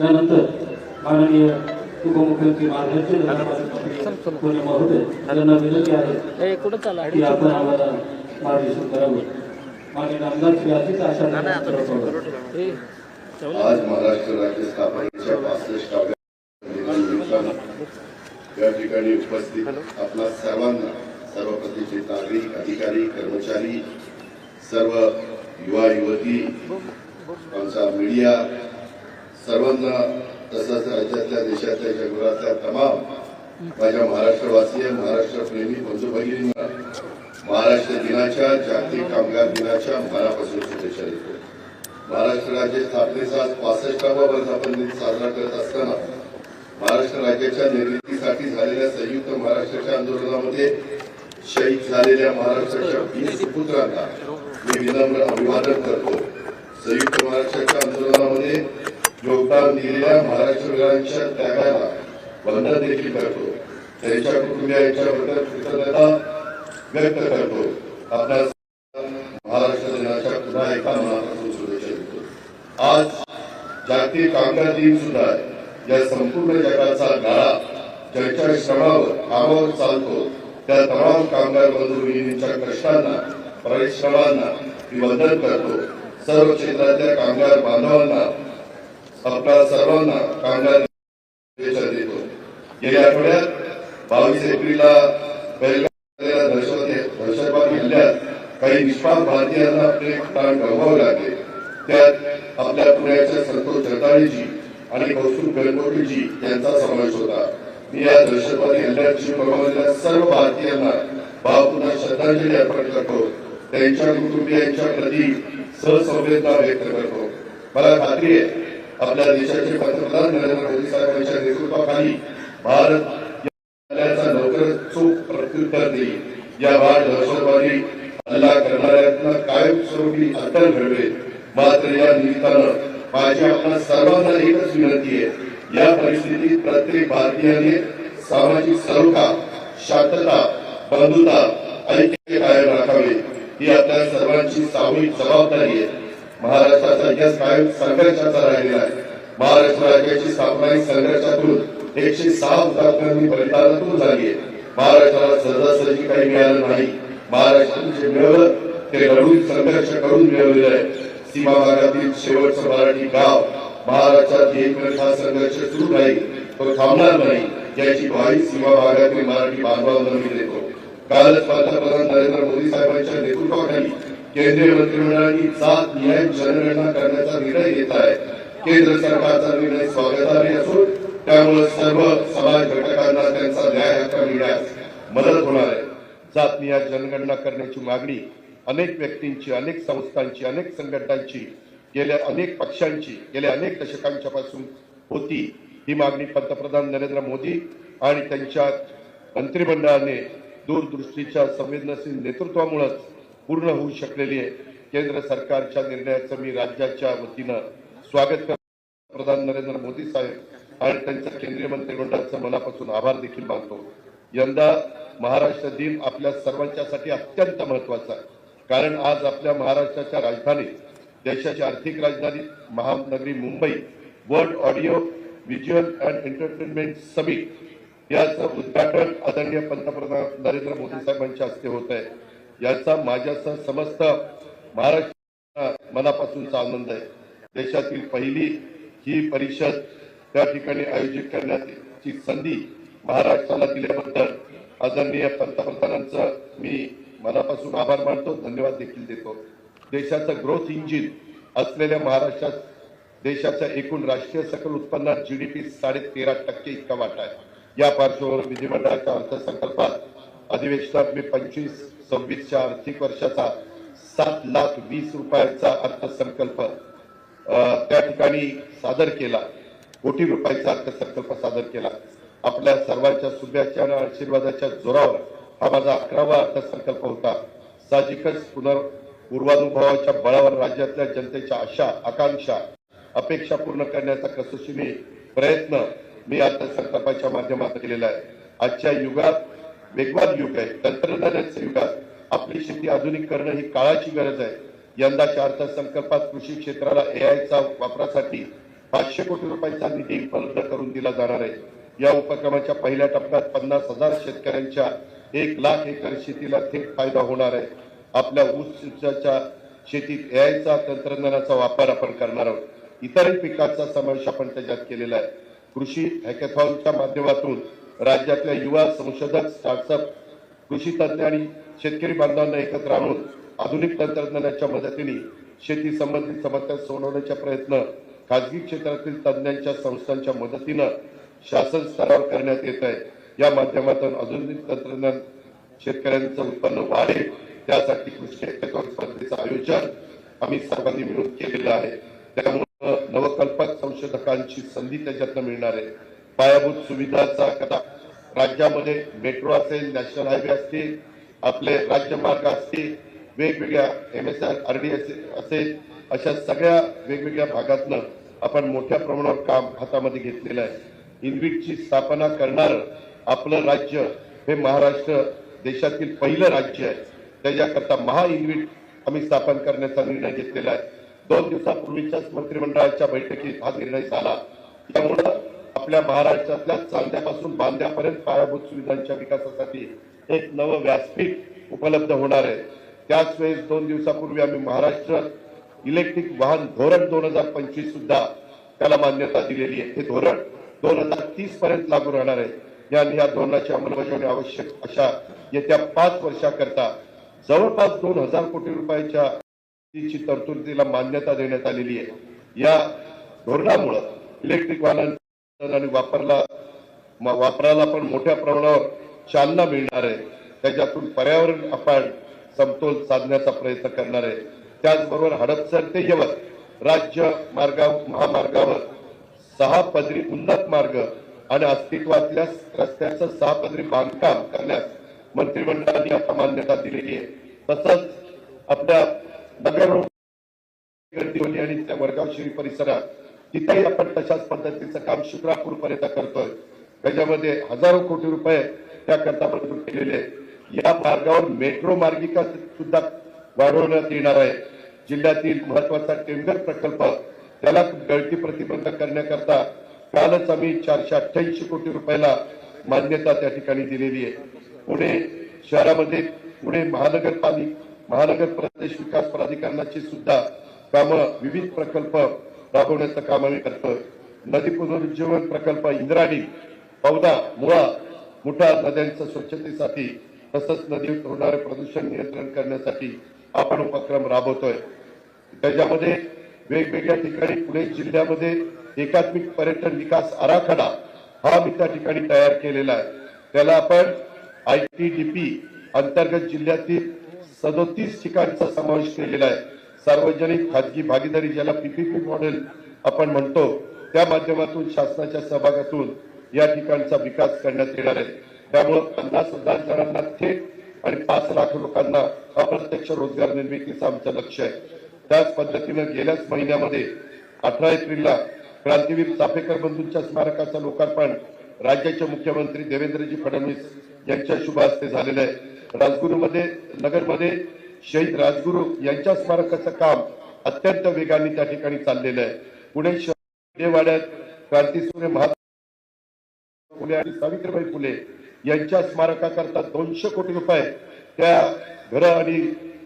त्यानंतर माननीय उपमुख्यमंत्री मार्गदर्शन महोदय यांना विनंती आहे की आपण आम्हाला मार्गदर्शन करावं. माननीय आमदार श्री अजित आशा आज महाराष्ट्र राज्य स्थापनेच्या या ठिकाणी उपस्थित आपला सर्वांना सर्व नागरिक अधिकारी कर्मचारी सर्व युवा युवती आमचा मीडिया सर्वांना तसंच राज्यातल्या देशातल्या जगभरातल्या तमाम माझ्या महाराष्ट्रवासीय महाराष्ट्रप्रेमी बंधू भगिनींना महाराष्ट्र दिनाच्या जागतिक कामगार दिनाच्या मनापासून शुभेच्छा देतो. महाराष्ट्र राज्य स्थापनेचा आज पासष्टावा वर्धापन दिन साजरा करत असताना महाराष्ट्र राज्याच्या निर्मितीसाठी झालेल्या संयुक्त महाराष्ट्राच्या आंदोलनामध्ये शहीद झालेल्या महाराष्ट्राच्या वीर सुपुत्रांना मी विनम्र अभिवादन करतो. संयुक्त महाराष्ट्राच्या आंदोलनामध्ये योगदान दिलेल्या महाराष्ट्रवीरांच्या त्यागाला वंदन देखील करतो. त्यांच्या कुटुंबियांच्याबद्दल कृतज्ञता व्यक्त करतो. आपल्या महाराष्ट्र दिनाच्या पुन्हा एका मनापासून शुभेच्छा देतो. आज जागतिक कामगार दिन सुद्धा या संपूर्ण जगाचा गाळा ज्यांच्या श्रमावर कामावर चालतो त्या तमाम कामगार बंधू भगिनींच्या कष्टांना परिश्रमांना मी वंदन करतो. सर्व क्षेत्रातल्या कामगार बांधवांना आपल्या सर्वांना कामगार देतो गेल्या आठवड्यात बावीस एप्रिलला बेळगाव दहशतवादी हल्ल्यात काही निष्पाप भारतीयांना आपले प्राण गमवावे लागले. त्यात आपल्या पुण्याच्या संतोष जगदाळेजी आणि कौस्तुभ बेलकोटीजी यांचा समावेश होता. मी या दहशतवादी हल्ल्याची गमावलेल्या सर्व भारतीयांना भावपूर्ण श्रद्धांजली अर्पण करतो. त्यांच्या कुटुंबियांच्या प्रती सहसंवेदना व्यक्त करतो. मला खात्री आहे आपल्या देशाचे पंतप्रधान नरेंद्र मोदी साहेबांच्या नेतृत्वाखाली भारत हल्ल्याचा लवकरच चोख प्रत्युत्तर देईल. या वाढ दहशतवादी हल्ला करणाऱ्यांना कायमस्वरूपी अटल घडवेल. मात्र या निमित्तानं माझी आपल्या सर्वांना एकच विनंती आहे. या परिस्थितीत प्रत्येक भारतीयाने सामाजिक सलोखा शांतता बंधुता ऐक्य कायम राखावे. ही आपल्या सर्वांची सामूहिक जबाबदारी आहे. महाराष्ट्राचा इतिहास कायम संघर्षाचा राहिलेला आहे महाराष्ट्र राज्याची स्थापना ही संघर्षातून एकशे सहा हुतात्म्यांनी बलिदानातून झाली आहे. महाराष्ट्राला सहजासहजी काही मिळालं नाही. महाराष्ट्रातून जे मिळवलं ते लढून संघर्ष करून मिळवलेलं आहे. सीमा भागातील शेवटचं मराठी गाव महाराष्ट्रात एकमेक हा संघर्ष सुरू राहील तो थांबणार नाही याची ग्वाही सीमा भागातील मराठी बांधवांना मी देतो. कालच पंतप्रधान नरेंद्र मोदी साहेबांच्या नेतृत्वाखाली केंद्रीय मंत्रिमंडळाची जात न्याय जनगणना करण्याचा निर्णय घेत आहे. केंद्र सरकारचा निर्णय स्वागतार्ह असून त्यामुळे सर्व समाज घटकांना त्यांचा न्याय हक्क मिळण्यास मदत होणार आहे. जात जनगणना करण्याची मागणी अनेक व्यक्तींची अनेक संस्थांची अनेक संघटनांची गेल्या अनेक पक्षांची गेल्या अनेक दशकांच्या पासून होती. ही मागणी पंतप्रधान नरेंद्र मोदी आणि त्यांच्या मंत्रिमंडळाने दूरदृष्टीच्या संवेदनशील नेतृत्वामुळेच पूर्ण होऊ शकलेली आहे. केंद्र सरकारच्या निर्णयाचं मी राज्याच्या वतीनं स्वागत करतो. प्रधान नरेंद्र मोदी साहेब आणि त्यांच्या केंद्रीय मंत्रिमंडळाचं मनापासून आभार देखील मानतो. यंदा महाराष्ट्र दिन आपल्या सर्वांच्यासाठी अत्यंत महत्त्वाचा आहे. कारण आज आपल्या महाराष्ट्राच्या राजधानीत देशाची आर्थिक राजधानी Mahanagari Mumbai world audio visual and entertainment summit याचं उद्घाटन आदरणीय पंतप्रधान नरेंद्र मोदी साहेबांच्या हस्ते होत आहे. याचा माझ्यासह समस्त महाराष्ट्र मनापासूनचा आनंद आहे. देशातील पहिली ही परिषद त्या ठिकाणी आयोजित करण्याची संधी महाराष्ट्राला दिल्याबद्दल आदरणीय पंतप्रधानांचं मी मनापासून आभार मानतो धन्यवाद देखील देतो. देशाचं ग्रोथ इंजिन असलेल्या महाराष्ट्रात देशाच्या एकूण राष्ट्रीय सकल उत्पन्नात जीडीपी साडे तेरा टक्के इतका वाटा आहे. या पार्श्वभूमीवर विधिमंडळाच्या अर्थसंकल्पात अधिवेशनात मी पंचवीस सव्वीसच्या आर्थिक वर्षाचा सात लाख वीस रुपयाचा अर्थसंकल्प त्या ठिकाणी सादर केला. कोटी रुपयाचा अर्थसंकल्प सादर केला. आपल्या सर्वांच्या शुभेच्छा आणि आशीर्वादाच्या जोरावर हा माझा अकरावा अर्थसंकल्प होता. साहजिकच पुनर् पूर्वानुभवाच्या बळावर राज्यातल्या जनतेच्या आशा आकांक्षा अपेक्षा पूर्ण करण्याचा कसोशीने प्रयत्न मी अर्थसंकल्पाच्या माध्यमात केलेला आहे. आजच्या युगात वेगवान युग आहे. तंत्रज्ञानाच्या आहे. आपली शेती आधुनिक करणं ही काळाची गरज आहे. यंदाच्या अर्थसंकल्पात कृषी क्षेत्राला एआयचा वापरासाठी पाचशे कोटी रुपयांचा निधी उपलब्ध करून दिला जाणार आहे. या उपक्रमाच्या पहिल्या टप्प्यात पन्नास हजार शेतकऱ्यांच्या एक लाख एकर शेतीला थेट फायदा होणार आहे. आपल्या ऊस शेतीत एआयचा तंत्रज्ञानाचा वापर आपण करणार आहोत. इतरही पिकांचा समावेश आपण त्याच्यात केलेला आहे. कृषी हॅकेथॉनच्या माध्यमातून राज्यातल्या युवा संशोधक स्टार्टअप कृषी तज्ञ आणि शेतकरी बांधवांना एकत्र आणून आधुनिक तंत्रज्ञानाच्या मदतीने शेती संबंधित समस्या सोडवण्याचा प्रयत्न खाजगी क्षेत्रातील तज्ञांच्या संस्थांच्या मदतीनं शासन स्तरावर करण्यात येत आहे. या माध्यमातून आधुनिक तंत्रज्ञान शेतकऱ्यांचं उत्पन्न वाढेल. त्यासाठी कृषी हॅकेथॉन स्पर्धेचं आयोजन आम्ही सर्वांनी मिळून केलेलं आहे. त्यामुळे नवकल्पक संशोधकांची संधी त्याच्यातनं मिळणार आहे. पायाभूत सुविधांचा कथा राज्यामध्ये मेट्रो असेल नॅशनल हायवे असतील आपले राज्यमार्ग असतील वेगवेगळ्या M S R R D असेल अशा सगळ्या वेगवेगळ्या भागातनं आपण मोठ्या प्रमाणावर काम हातामध्ये घेतलेलं आहे. इन्व्हिटची स्थापना करणार आपलं राज्य हे महाराष्ट्र देशातील पहिलं राज्य आहे. त्याच्याकरता महा इन्व्हिट आम्ही स्थापन करण्याचा निर्णय घेतलेला आहे. दोन दिवसापूर्वीच्याच मंत्रिमंडळाच्या बैठकीत हा निर्णय झाला. त्यामुळं आपल्या महाराष्ट्रातल्या चांद्यापासून बांध्यापर्यंत पायाभूत सुविधांच्या विकासासाठी एक नवं व्यासपीठ उपलब्ध होणार आहे. त्याच वेळेस दोन दिवसापूर्वी आम्ही महाराष्ट्र इलेक्ट्रिक वाहन धोरण दोन हजार पंचवीस सुद्धा त्याला मान्यता दिलेली आहे. हे धोरण दोन हजार तीस पर्यंत लागू राहणार आहे. या या धोरणाची अंमलबजावणी आवश्यक अशा येत्या पाच वर्षाकरता जवळपास दोन हजार कोटी रुपयाच्या तरतुदीला मान्यता देण्यात आलेली आहे. या धोरणामुळं इलेक्ट्रिक वाहनांचा आणि वापरला वापराला पण मोठ्या प्रमाणावर चालना मिळणार आहे. त्याच्यातून पर्यावरण आपण समतोल साधण्याचा प्रयत्न करणार आहे. त्याचबरोबर हडपसर ते यवत राज्य मार्गा महामार्गावर सहा पदरी उन्नत मार्ग आणि अस्तित्वातल्या रस्त्याचं सहा पदरी बांधकाम करण्यास मंत्रिमंडळाने आता मान्यता दिलेली आहे. तसंच आपल्या नगर आणि त्या वडगाव शहरी परिसरात तिथेही आपण तशाच पद्धतीचं काम शुक्रापूर पर्यंत करतोय. त्याच्यामध्ये हजारो कोटी रुपये त्याकरता मंजूर केलेले या मार्गावर मेट्रो मार्गिका सुद्धा वाढवण्यात येणार आहे. जिल्ह्यातील महत्त्वाचा टेंडर प्रकल्प त्याला गळती प्रतिबंध करण्याकरता कालच आम्ही चारशे अठ्ठ्याऐंशी कोटी रुपयाला मान्यता त्या ठिकाणी दिलेली आहे. पुणे शहरामध्ये पुणे महानगरपालिका महानगर प्रदेश विकास प्राधिकरणाची सुद्धा कामं विविध प्रकल्प राबवण्याचं काम आम्ही करतोय. नदी पुनरुज्जीवन प्रकल्प इंद्राणी पौदा मुळा मुठा नद्यांच्या स्वच्छतेसाठी तसंच नदीवर होणारे प्रदूषण नियंत्रण करण्यासाठी आपण उपक्रम राबवतोय. त्याच्यामध्ये वेगवेगळ्या ठिकाणी पुणे जिल्ह्यामध्ये एकात्मिक पर्यटन विकास आराखडा हा मी त्या ठिकाणी तयार केलेला आहे. त्याला आपण आय टी डी पी अंतर्गत जिल्ह्यातील सदोतीस ठिकाणचा समावेश केलेला आहे. सार्वजनिक खाजगी भागीदारी ज्याला पीपीपी मॉडेल आपण म्हणतो त्या माध्यमातून शासनाच्या सहभागातून या ठिकाणचा विकास करण्यात येणार आहे. त्यामुळे पन्नास हजार जणांना थेट आणि पाच लाख लोकांना अप्रत्यक्ष रोजगार निर्मितीचं आमचं लक्ष आहे. त्याच पद्धतीनं गेल्याच महिन्यामध्ये अठरा एप्रिलला क्रांतीवीर चाफेकर बंधूंच्या स्मारकाचं लोकार्पण राज्याचे मुख्यमंत्री देवेंद्रजी फडणवीस यांच्या शुभ हस्ते झालेलं आहे. राजगुरूमध्ये नगरमध्ये शहीद राजगुरू यांच्या स्मारकाचं काम अत्यंत वेगाने त्या ठिकाणी चाललेलं आहे. पुणे शहरवाड्यात क्रांतीसूर्य महात्मा फुले आणि सावित्रीबाई फुले यांच्या स्मारकाकरता दोनशे कोटी रुपये त्या घरं आणि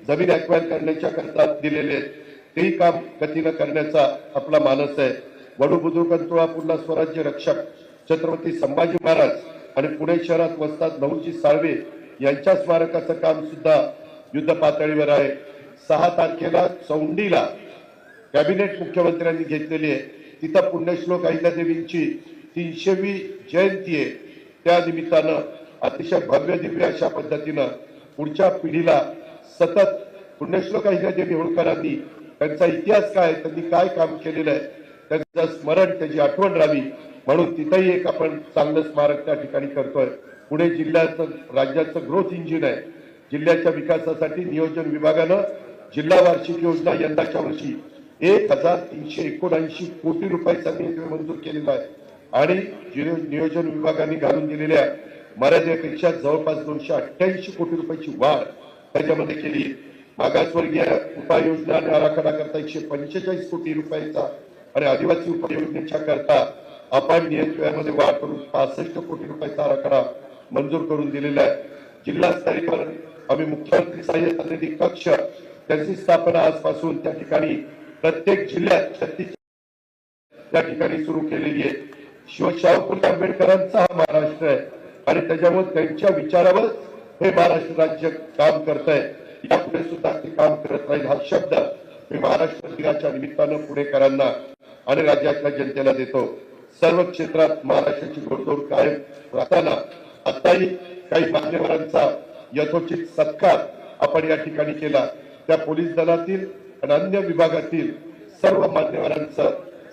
जमीन अक्वायर करण्याच्या करता दिलेले आहेत. तेही काम गतीनं करण्याचा आपला मानस आहे. वडू बुद्रुक पुन्हा स्वराज्य रक्षक छत्रपती संभाजी महाराज आणि पुणे शहरात वसतात नऊजी साळवे यांच्या स्मारकाचं काम सुद्धा युद्ध पातळीवर आहे. सहा तारखेला चौंडीला कॅबिनेट मुख्यमंत्र्यांनी घेतलेली आहे. तिथं पुण्यश्लोक अहिल्यादेवींची तीनशेवी जयंती आहे. त्या निमित्तानं अतिशय भव्य दिव्य अशा पद्धतीनं पुढच्या पिढीला सतत पुण्यश्लोक अहिल्यादेवी होळकरांनी त्यांचा इतिहास काय त्यांनी काय काम केलेलं आहे त्यांचं स्मरण त्याची आठवण राहावी म्हणून तिथंही एक आपण चांगलं स्मारक त्या ठिकाणी करतोय. पुणे जिल्ह्याचं राज्याचं ग्रोथ इंजिन आहे. जिल्ह्याच्या विकासासाठी नियोजन विभागानं जिल्हा वार्षिक योजना यंदाच्या वर्षी एक हजार तीनशे एकोणऐंशी कोटी रुपयाचा निधी मंजूर केलेला आहे. आणि नियोजन विभागाने घालून दिलेल्या मर्यादेपेक्षा जवळपास दोनशे अठ्ठ्याऐंशी कोटी रुपयाची वाढ त्याच्यामध्ये केली. मागासवर्गीय उपाययोजना आणि आराखडा करता एकशे पंचेचाळीस कोटी रुपयाचा आणि आदिवासी उपाययोजनेच्या करता आपण नियंत्रणामध्ये वाढ करून पासष्ट कोटी रुपयाचा आराखडा मंजूर करून दिलेला आहे. जिल्हास्तरीय आम्ही मुख्यमंत्री सहाय्यता निधी कक्ष त्यांची स्थापना आजपासून त्या ठिकाणी प्रत्येक जिल्ह्यात छत्तीस त्या ठिकाणी सुरू केलेली आहे. शिवशाहू फुले आंबेडकरांचा हा महाराष्ट्र आहे आणि त्याच्यामुळे त्यांच्या विचारावर हे महाराष्ट्र राज्य काम करत आहे. यापुढे सुद्धा ते काम करत राहील हा शब्द मी महाराष्ट्र दिनाच्या निमित्तानं पुणेकरांना आणि राज्यातल्या जनतेला देतो. सर्व क्षेत्रात महाराष्ट्राची गोडतोड कायम राहताना आताही काही मान्यवरांचा यथोचित सत्कार आपण या ठिकाणी केला. त्या पोलीस दलातील आणि अन्य विभागातील सर्व मान्यवरांचं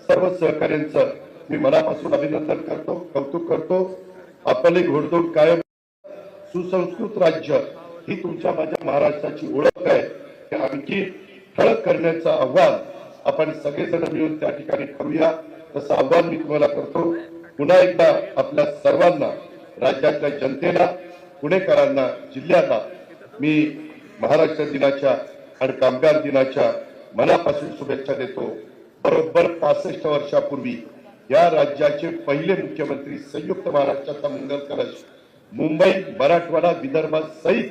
सर्व सहकार्यांचं मी मनापासून अभिनंदन करतो कौतुक करतो. आपली घोडदोड कायम सुसंस्कृत राज्य ही तुमच्या माझ्या महाराष्ट्राची ओळख आहे. ते आणखी ठळक करण्याचं आव्हान आपण सगळेजण मिळून त्या ठिकाणी करूया. तसं आव्हान मी तुम्हाला करतो. पुन्हा एकदा आपल्या सर्वांना राज्यातल्या जनतेला पुणेकरांना जिल्ह्याला मी महाराष्ट्र दिनाच्या आणि कामगार दिनाच्या मनापासून शुभेच्छा देतो. बरोबर पासष्ट वर्षापूर्वी या राज्याचे पहिले मुख्यमंत्री संयुक्त महाराष्ट्राचा मंगल कलश मुंबई मराठवाडा विदर्भ सहित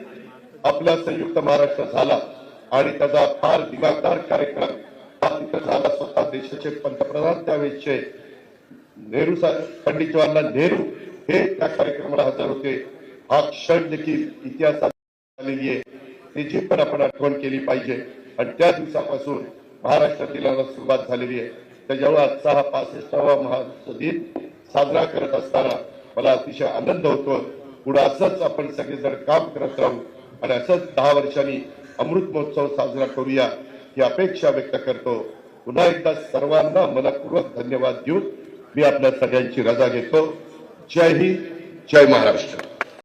आपला संयुक्त महाराष्ट्र झाला आणि त्याचा फार दिमागदार कार्यक्रम झाला. स्वतः देशाचे पंतप्रधान त्यावेळेसचे नेहरू पंडित जवाहरलाल नेहरू हे त्या कार्यक्रमाला हजर होते. हा क्षण देखील इतिहासात झालेली आहे. त्याची पण आपण आठवण केली पाहिजे. आणि त्या दिवसापासून महाराष्ट्रातील सुरुवात झालेली आहे. त्याच्यामुळे आजचा हा पासष्टावा महाराष्ट्र दिन साजरा करत असताना मला अतिशय आनंद होतो. पुढे असंच आपण सगळेजण काम करत राहू आणि असंच दहा वर्षांनी अमृत महोत्सव साजरा करूया ही अपेक्षा व्यक्त करतो. पुन्हा एकदा सर्वांना मनपूर्वक धन्यवाद देऊन मी आपल्या सगळ्यांची रजा घेतो. जय हिंद जय महाराष्ट्र.